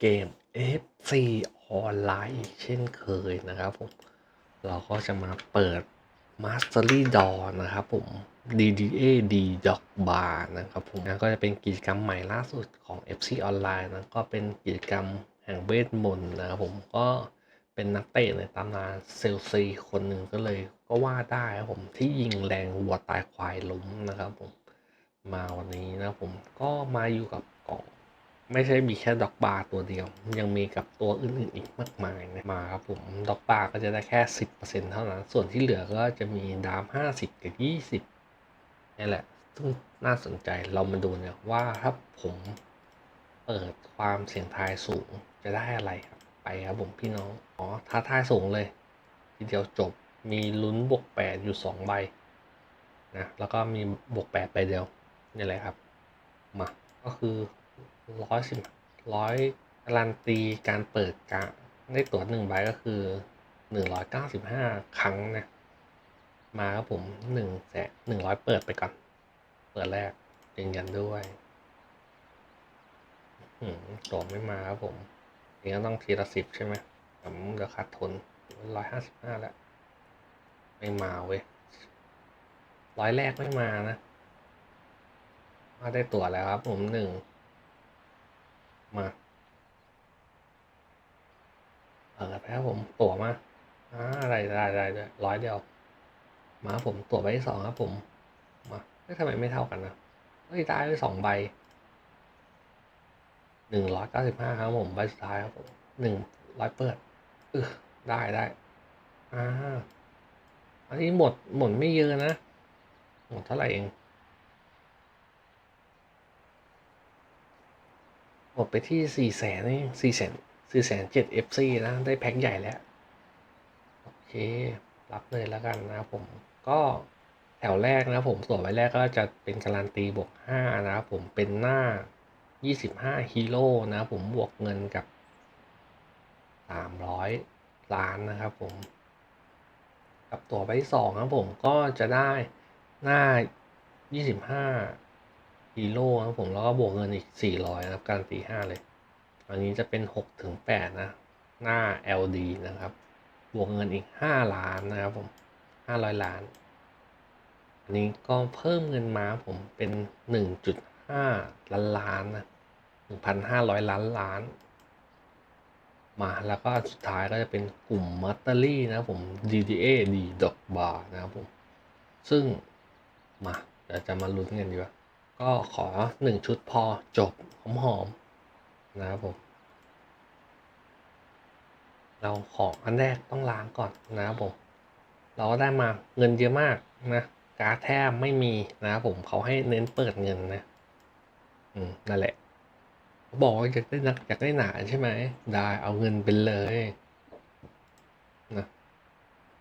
เกม FC ออนไลน์เช่นเคยนะครับผม เราก็จะมาเปิด Mastery Door นะครับผม DDA D Dog Bar นะครับผมนะก็จะเป็นกิจกรรมใหม่ล่าสุดของ FC ออนไลน์นะก็เป็นกิจกรรมแห่งเวทมนต์นะครับผมก็เป็นนักเตะในตำนานเซลซีคนหนึ่งก็เลยก็ว่าได้ครับผมที่ยิงแรงวัวตายควายล้มนะครับผมมาวันนี้นะผมก็มาอยู่กับกล่อง ไม่ใช่มีแค่ดอกบาร์ตัวเดียว ยังมีกับตัวอื่นๆอีกมากมายนะมาครับผมดอกบาร์ก็จะได้แค่ 10%เท่านั้น ส่วนที่เหลือก็จะมีดาม 50 กับ 20นี่แหละซึ่งน่าสนใจเรามาดูเนี่ยว่าถ้าผมเปิดความเสี่ยงทายสูงจะได้อะไรครับ ไปครับผมพี่น้องอ๋อท้าทายสูงเลย ทีเดียวจบมีลุ้นบวก 8 อยู่ 2 ใบนะแล้วก็มีบวก8ใบเดียวนี่แหละครับมาก็คือ ร้อยสิบร้อยการันตีการเปิดการได้ตั๋วหนึ่งใบก็คือหนึ่งร้อยเก้าสิบห้าครั้งนะ มาครับผมหนึ่งแสนหนึ่งร้อยเปิดไปก่อน เปิดแรกยืนยันด้วยอืมตั๋วไม่มาครับผมนี่ก็ต้องทีละสิบใช่ไหมผมเดี๋ยวขาดทุนร้อยห้าสิบห้าแล้ว ไม่มาเว้ยร้อยแรกไม่มานะ มาได้ตั๋วแล้วครับผมหนึ่ง มาเปิดไปครับผมตั๋วมาอ่าได้ได้ได้ได้ร้อยเดียว มาผมตั๋วใบที่สองครับผม มาเฮ้ยทำไมไม่เท่ากันนะเฮ้ยได้ไปสองใบหนึ่งร้อยเก้าสิบห้าครับผมใบสุดท้ายครับผมหนึ่งร้อยเปิดเออได้ได้อ่าอันนี้หมดหมดไม่เยอะนะ หมดเท่าไหร่เอง หม ดไปที่สี่แสนเองสี่แสนสี่แสนเจ็ดเอฟซีนะ ได้แพ็คใหญ่แล้ว โอเค รับเลยแล้วกันนะผมก็แถวแรกนะผมส่วนใบแรกก็จะเป็นการันตีบวกห้านะครับผมเป็นหน้ายี่สิบห้าฮีโร่นะผมบวกเงินกับสามร้อยล้านนะครับผม กับตัวใบที่สองครับผมก็จะได้หน้ายี่สิบห้า ฮีโร่ครับผมแล้วก็บวกเงินอีก 400นะครับการนตี5เลย อันนี้จะเป็น6ถึง8นะ หน้า LD นะครับ บวกเงินอีก 5 ล้านนะครับผม 500 ล้าน อันนี้ก็เพิ่มเงินมาผมเป็น 1.5 ล้านล้านนะ1,500 ล้านล้าน มาแล้วก็สุดท้ายก็จะเป็นกลุ่มมัตเตอรี่นะครับผม DDA D ดอกบาร์นะครับผม ซึ่งมาเดี๋ยวจะมาลุ้นกันดีกว่า ก็ขอหนึ่งชุดพอจบหอมๆนะครับผมเราขออันแรกต้องล้างก่อนนะครับผม เราก็ได้มาเงินเยอะมากนะการ์ดแทบไม่มีนะครับผมเขาให้เน้นเปิดเงินนะ อืมนั่นแหละบอกว่าอยากได้นักอยากได้หนาใช่ไหมได้เอาเงินไปเลยนะ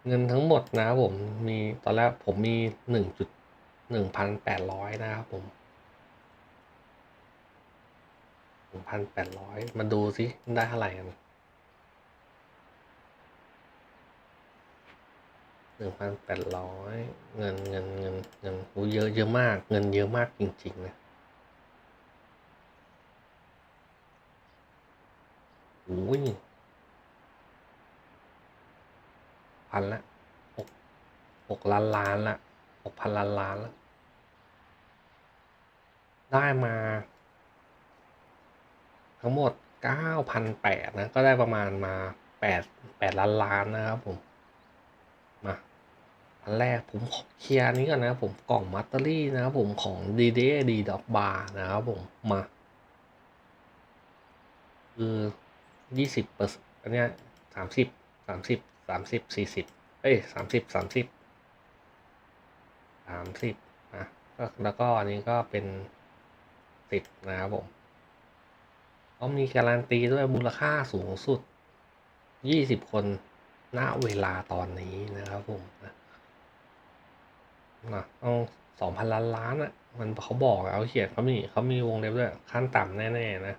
เงินทั้งหมดนะครับผมมีตอนแรกผมมีหนึ่งจุดหนึ่งพันแปดร้อยนะครับผม หนึ่งพันแปดร้อยมาดูสิได้เท่าไหร่กันหนึ่งพันแปดร้อยเงินเงินเงินเงินโอ้เยอะเยอะมาก เงินเยอะมากจริงๆนะโอ้ยพันละหกหกล้านล้านละหกพันล้านล้านละได้มา ทั้งหมด 9,800นะ ก็ได้ประมาณมา8 8ล้านล้านนะครับผม มาอันแรกผมขอเคลียร์นี้ก่อนนะผมกล่องมัตเตอรี่นะครับผมของ d d d ดอกบาร์นะครับผม มาคือ20เปอร์อันเนี้ย30 30 30 40เอ้ย30 30 30นะแล้วก็อันนี้ก็เป็น10นะครับผม เขามีการันตีด้วยมูลค่าสูงสุด 20 คนณเวลาตอนนี้นะครับผมนะนะต้องสองพันล้านล้านอะ่ะ มันเขาบอกเขาเขียนเขามีเขามีวงเล็บด้วยขั้นต่ำแน่ๆนะ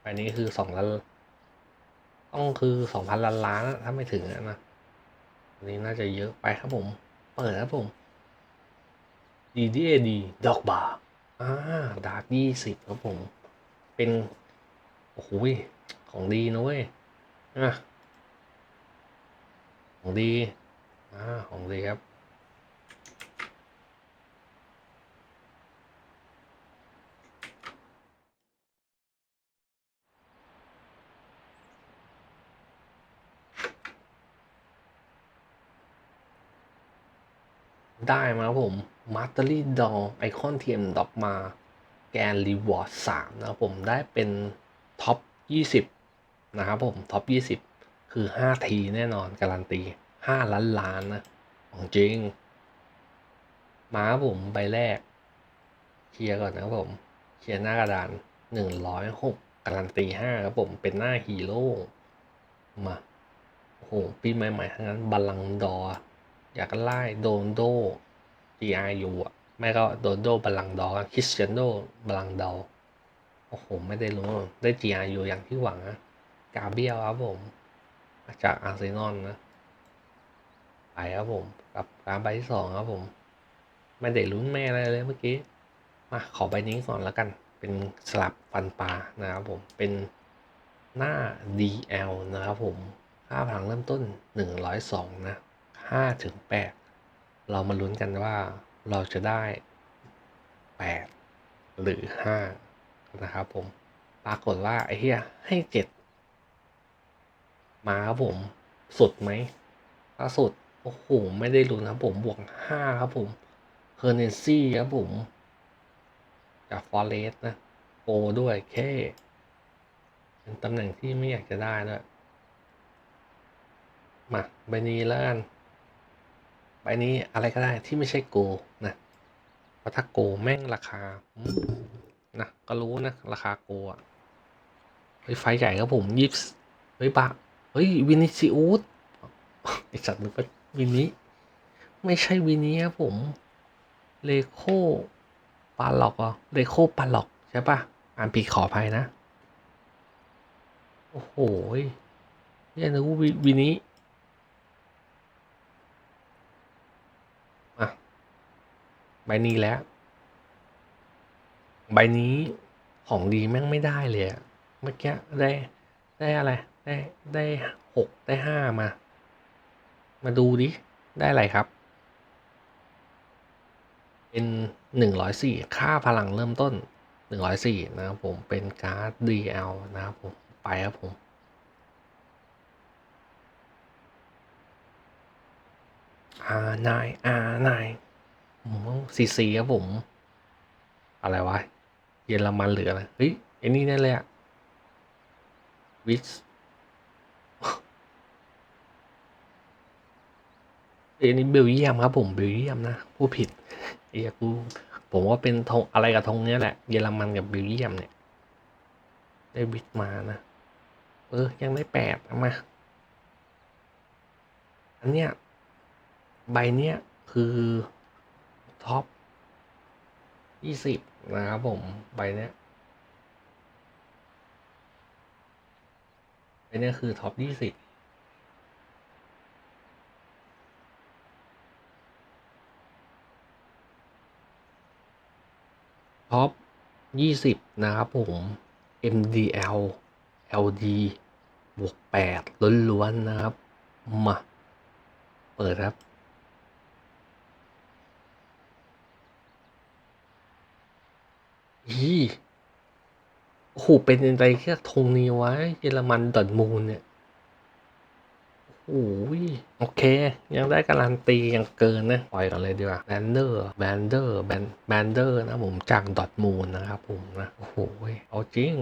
ไปนี้คือสองล้านต้องคือสองพันล้านล้านถ้าไม่ถึงนะอันนี้น่าจะเยอะไปครับผม เปิดครับผม DDAD ดอกบาร์อ่าดาร์กยี่สิบครับผม เป็น โอ้โหของดีนะเว้ยอะของดีอ่าของดีครับ ได้มาครับผมมาสเตอรี่ดอไอคอนเทียมดอกมาแกนรีวอร์ดสามนะผมได้เป็น ท็อปยี่สิบนะครับผม ท็อปยี่สิบคือห้าทีแน่นอน การันตีห้าล้านล้านนะของจริงมาผมใบแรก เคลียร์ก่อนนะครับผม เคลียร์หน้ากระดานหนึ่งร้อยหกการันตีห้าครับผม เป็นหน้าฮีโร่ มาโอ้โหปีใหม่ๆทั้งนั้นบัลลังดอ อยากไล่โดนโด GRU อะ ไม่ก็โดนโดบัลลังดอคริสเตียนโดบัลลังดอ โอ้โห ไม่ได้รู้ ได้ GRU อย่างที่หวังนะกาเบียลครับผม จากอาร์เซนอลนะ ไปครับผม กับการใบที่สองครับผม ไม่ได้ลุ้นแม่อะไรเลยเมื่อกี้ มาขอใบนี้ก่อนแล้วกัน เป็นสลับฟันปลานะครับผม เป็นหน้า DL นะครับผม ค่าพลังเริ่มต้น 102 นะ5ถึง8เรามาลุ้นกันว่าเราจะได้ 8 หรือ 5 นะครับผมปรากฏว่าไอ้เหี้ยให้7มาครับผมสุดไหมถ้าสุดโอ้โหไม่ได้ลุ้นครับผมบวก5ครับผมเคอร์เนซี่ครับผม จากฟอเรสนะโปด้วยแค่เป็นตำแหน่งที่ไม่อยากจะได้ด้วยมาใบนี้แล้วกันใบนี้อะไรก็ได้ที่ไม่ใช่โกนะเพราะถ้าโกแม่งราคา นะก็รู้นะ ราคาโกอะเฮ้ยไฟใหญ่ครับผมยิบเฮ้ยปะเฮ้ยวินิซิอุสไอสัตว์นึกว่าวินิไม่ใช่วินิครับผมเลโคปาล็อกเหรอเลโคปาล็อกใช่ปะอ่านผิดขออภัยนะ โอ้โหเนี่ยนึกว่าวิวินิอะใบนี้แล้ว ใบนี้ของดีแม่งไม่ได้เลยอะเมื่อกี้ได้ได้อะไร ได้ได้หกได้ห้ามา มาดูดิ ได้อะไรครับ เป็นหนึ่งร้อยสี่ค่าพลังเริ่มต้นหนึ่งร้อยสี่นะครับผมเป็นการ์ด DL นะครับผม ไปครับผม R9 R9 ซีซีครับผม อะไรวะ เยอรมันหรืออะไรเฮ้ยไอ้นี่แน่เลยอะวิสเอ้ยนี่เบลเยียมครับผมเบลเยียมนะผู้ผิดเอ้ยกูผมว่าเป็นธงอะไรกับธงเนี้ยแหละเยอรมันกับเบลเยียมเนี่ยได้วิทมานะเออยังได้แปดมาอันเนี้ยใบเนี้ยคือท็อปยี่สิบ นะครับผมใบเนี้ยใบเนี้ยคือท็อปยี่สิบท็อปยี่สิบนะครับผม MDL LD บวกแปดล้วนๆนะครับ มา เปิดครับ อีโอ้โหเป็นอะไรแค่ธงนี้วะเยอรมันดอดมูลเนี่ยโอ้ยโอเค ยังได้การันตียังเกินนะ ปล่อยกันเลยดีกว่าแบนเดอร์แบนเดอร์แบนแบนเดอร์นะผมจากดอทมูลนะครับผมนะ โอ้โหเอาจริง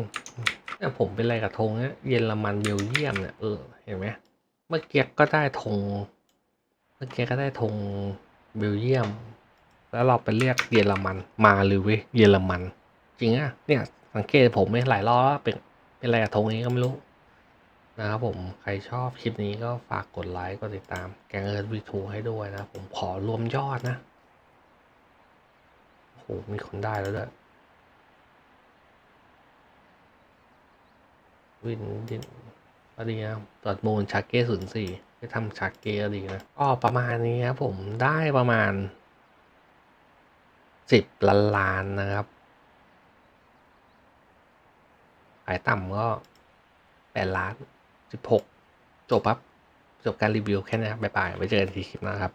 เนี่ยผมเป็นอะไรกับธงเนี่ยเยอรมันเบลเยียมเนี่ยเออเห็นไหมเมื่อกี้ก็ได้ธงเมื่อกี้ก็ได้ธงเบลเยียม แล้วเราไปเรียกเยอรมันมาหรือเว้ยเยอรมัน จริงอะเนี่ย สังเกตผมไม่หลายรอบแล้วเป็นเป็นอะไรกับธงนี้ก็ไม่รู้ นะครับผมใครชอบคลิปนี้ก็ฝากกดไลค์กดติดตาม แกงเอิร์ธวีทูให้ด้วยนะ ผมขอรวมยอดนะโอ้โหมีคนได้แล้วด้วยวินดินก็ดีนะตอดมูลชาเก้ศูนย์สี่ไปทำชาเก้ดีนะก็ประมาณนี้ครับผมได้ประมาณสิบล้านล้านนะครับ ขายต่ำก็แปดล้านสิบหกจบปั๊บจบการรีวิวแค่นี้ครับบ๊ายบายไว้เจอกันทีคลิปหน้าครับ